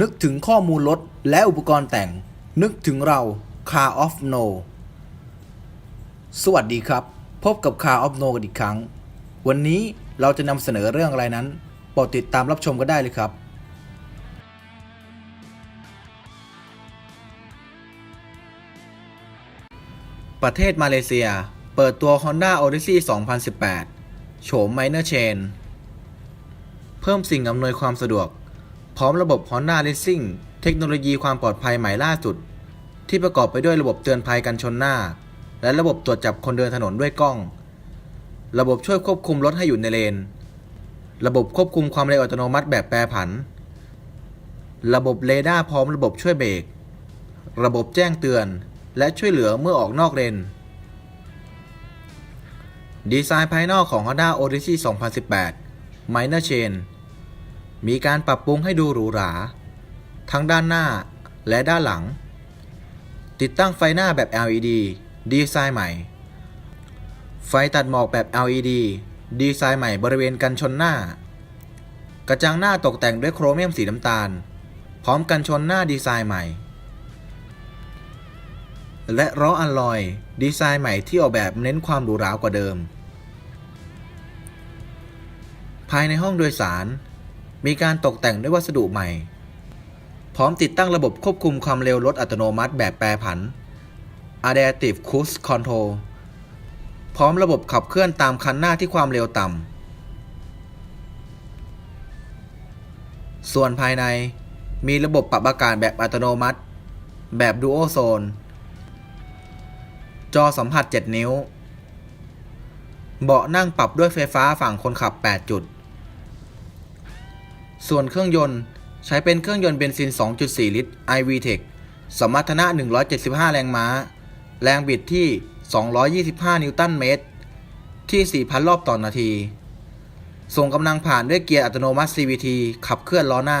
นึกถึงข้อมูลรถและอุปกรณ์แต่ง นึกถึงเรา Car of No สวัสดีครับ พบกับ Car of No กันอีกครั้ง วันนี้เราจะนำเสนอเรื่องอะไรนั้นโปรดติดตามรับชมกันได้เลยครับ ประเทศมาเลเซีย เปิดตัว Honda Odyssey 2018 โฉม Minor Chain เพิ่มสิ่งอำนวยความสะดวก พร้อมระบบ Honda Racing เทคโนโลยีความปลอดภัยใหม่ล่าสุด ที่ประกอบไปด้วยระบบเตือนภัยกันชนหน้า และระบบตรวจจับคนเดินถนนด้วยกล้อง ระบบช่วยควบคุมรถให้อยู่ในเลน ระบบควบคุมความเร็วอัตโนมัติแบบแปรผัน ระบบเรดาร์พร้อมระบบช่วยเบรก ระบบแจ้งเตือน และช่วยเหลือเมื่อออกนอกเลน ดีไซน์ภายนอกของ Honda Odyssey 2018 Minor Chain มีการปรับปรุงให้ดูหรูหรา ทั้งด้านหน้าและด้านหลัง ติดตั้งไฟหน้าแบบ LED ดีไซน์ใหม่ ไฟตัดหมอกแบบ LED ดีไซน์ใหม่บริเวณกันชนหน้า กระจังหน้าตกแต่งด้วยโครเมียมสีน้ำตาล พร้อมกันชนหน้าดีไซน์ใหม่ และล้ออัลลอย ดีไซน์ใหม่ที่ออกแบบเน้นความหรูหรากว่าเดิม ภายในห้องโดยสาร มีการตกแต่งด้วยวัสดุใหม่ พร้อมติดตั้งระบบควบคุมความเร็วรถอัตโนมัติแบบแปรผัน Adaptive Cruise Control พร้อมระบบขับเคลื่อนตามคันหน้าที่ความเร็วต่ำ ส่วนภายในมีระบบปรับอากาศแบบอัตโนมัติ แบบ Dual Zone จอสัมผัส 7 นิ้ว เบาะนั่งปรับด้วยไฟฟ้าฝั่งคนขับ 8 จุด ส่วนเครื่องยนต์ใช้เป็นเครื่องยนต์เบนซิน 2.4 ลิตร iVTEC สมรรถนะ 175 แรงม้า แรงบิดที่ 225 นิวตันเมตร ที่ 4,000 รอบต่อนาที ส่งกำลังผ่านด้วยเกียร์อัตโนมัติ CVT ขับเคลื่อนล้อหน้า